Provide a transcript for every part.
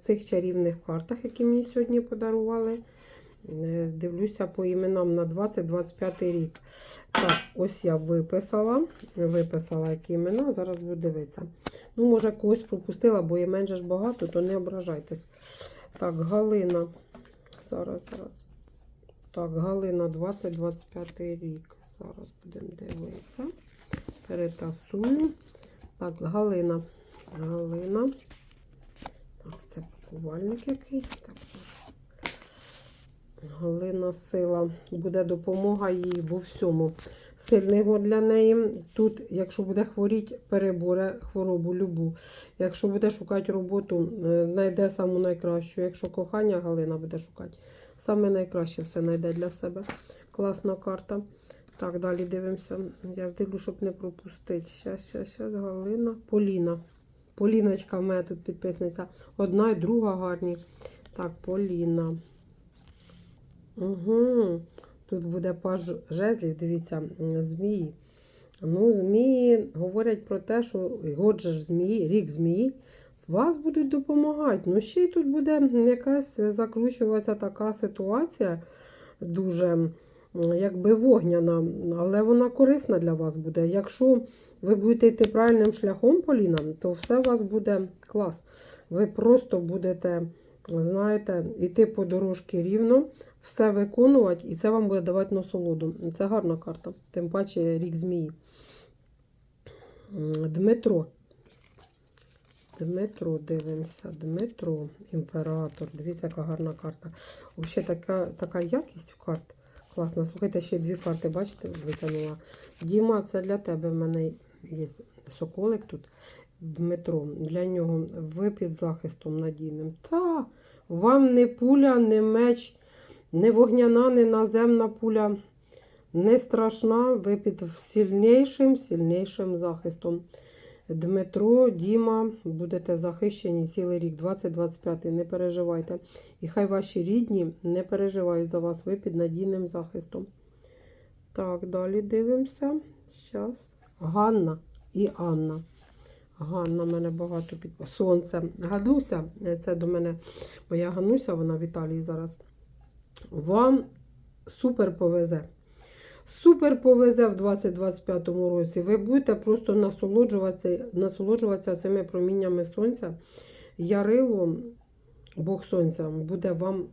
цих чарівних картах, які мені сьогодні подарували. Е, Дивлюся по іменам на 20-25 рік. Так, ось я виписала. Виписала які імена, зараз буду дивитися. Ну, може, когось пропустила, бо імен же ж багато, то не ображайтесь. Так, Галина. Зараз, зараз. Так, Галина 20-25 рік. Зараз будемо дивитися. Перетасую. Так, Галина. Галина. Пакувальник який. Так, зараз. Галина сила. Буде допомога їй в всьому. Сильний год для неї. Тут, якщо буде хворіти, переборе хворобу любу. Якщо буде шукати роботу, е, знайде саму найкращу. Якщо кохання, Галина буде шукати. Саме найкраще все знайде для себе. Класна карта. Так, далі дивимося. Я дивлю, щоб не пропустити. Щас, щас, щас, Галина. Поліна. Поліночка в мене тут підписниця. Одна і друга гарні. Так, Поліна. Угу. Тут буде паж жезлів, дивіться, змії. Ну, змії говорять про те, що год же ж змії, рік змії, вас будуть допомагати. Ну, ще й тут буде якась закручуватися така ситуація, дуже якби вогняна, але вона корисна для вас буде. Якщо ви будете йти правильним шляхом, Поліна, то все у вас буде клас. Ви просто будете, знаєте, йти по дорожці рівно, все виконувати, і це вам буде давати насолоду. Це гарна карта, тим паче рік змії. Дмитро. Дмитро, дивимося. Дмитро, імператор. Дивіться, яка гарна карта. Взагалі така, така якість в карт. Класно. Слухайте, ще дві карти, бачите, витягнула. Діма, це для тебе. В мене є соколик тут. Дмитро, для нього ви під захистом надійним. Та, вам не пуля, не меч, не вогняна, не наземна пуля. Не страшна, ви під сильнішим, сильнішим захистом. Дмитро, Діма, будете захищені цілий рік, 20-25, не переживайте. І хай ваші рідні не переживають за вас, ви під надійним захистом. Так, далі дивимося. Зараз. Ганна і Анна. Ганна, мене багато під сонце. Гануся, це до мене моя Гануся, вона в Італії зараз. Вам супер повезе. Супер повезе в 2025 році. Ви будете просто насолоджуватися, насолоджуватися цими проміннями сонця. Ярило, Бог Сонця, буде вам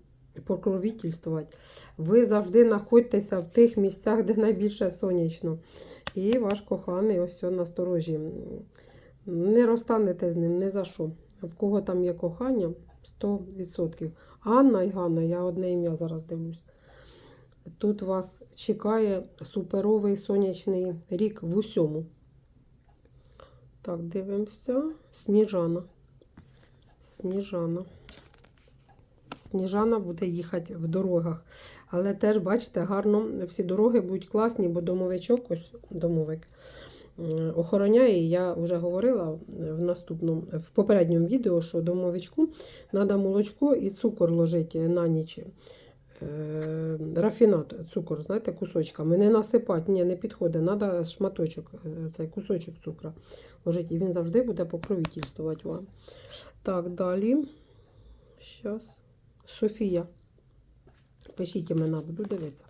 покровительствувати. Ви завжди знаходьтеся в тих місцях, де найбільше сонячно. І ваш коханий ось насторожі. Не розстанете з ним ні за що. В кого там є кохання 100%. Анна і Ганна, я одне ім'я зараз дивлюсь. Тут вас чекає суперовий сонячний рік в усьому. Так, дивимося. Сніжана. Сніжана. Сніжана буде їхати в дорогах. Але теж, бачите, гарно всі дороги будуть класні, бо домовичок, ось домовик, охороняє. Я вже говорила в наступному, в попередньому відео, що домовичку треба молочко і цукор ложити на ніч. Е, рафінат, цукор, знаєте, кусочками. Не насипати, ні, не підходить. Треба шматочок, е, цей кусочок цукру ложити. І він завжди буде покровительствувати вам. Так, далі. Щас. Софія. Пишіть імена, буду дивитися.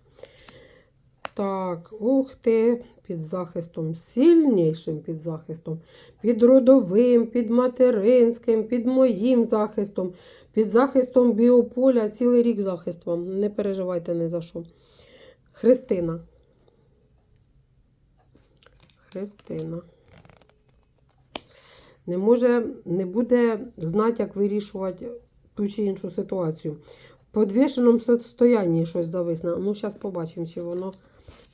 Так, ух ти, під захистом, сильнішим під захистом, під родовим, під материнським, під моїм захистом, під захистом біополя, цілий рік захист вам. Не переживайте ні за що. Христина. Христина. Не може, не буде знати, як вирішувати ту чи іншу ситуацію. В подвішеному состоянні щось зависне. Ну, зараз побачимо, чи воно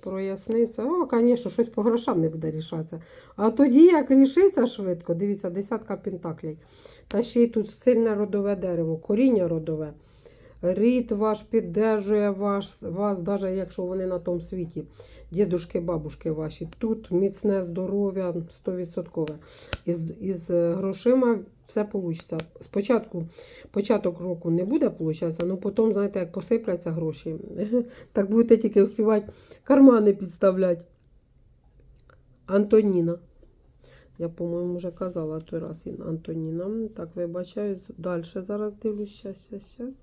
проясниться. О, звісно, щось по грошам не буде рішатися. А тоді, як рішиться швидко, дивіться, десятка пентаклей. Та ще й тут сильне родове дерево, коріння родове. Рід ваш піддержує вас, вас, навіть якщо вони на тому світі, дідушки, бабушки ваші. Тут міцне здоров'я 100%. Із, із грошима все вийде. Спочатку початок року не буде виходити, але потім, знаєте, як посипляться гроші, так будете тільки успівати кармани підставляти. Антоніна. Я, по-моєму, вже казала той раз Антоніна. Так, вибачаюсь. Далі зараз дивлюсь. Щас, щас, щас.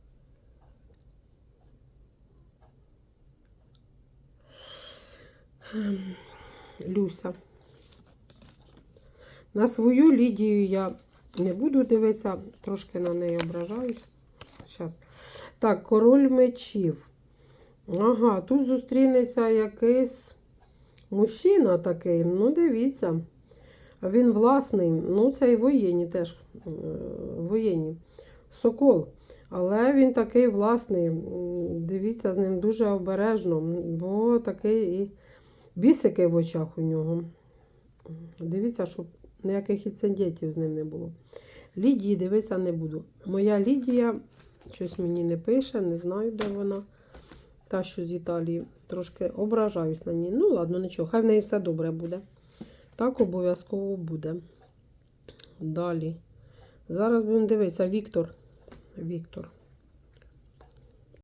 Ем, Люся. На свою Лідію я не буду дивитися, трошки на неї ображаюсь. Щас. Так, король мечів. Ага, тут зустрінеться якийсь мужчина такий. Ну, дивіться. Він власний. Ну, це і воєнні теж. е, Воєнні. Сокол. Але він такий власний. Дивіться з ним дуже обережно, бо такий і бісики в очах у нього. Дивіться, щоб ніяких інцидентів з ним не було. Лідії дивитися не буду. Моя Лідія щось мені не пише, не знаю, де вона. Та, що з Італії. Трошки ображаюсь на ній. Ну, ладно, нічого, хай в неї все добре буде. Так обов'язково буде. Далі. Зараз будемо дивитися. Віктор. Віктор.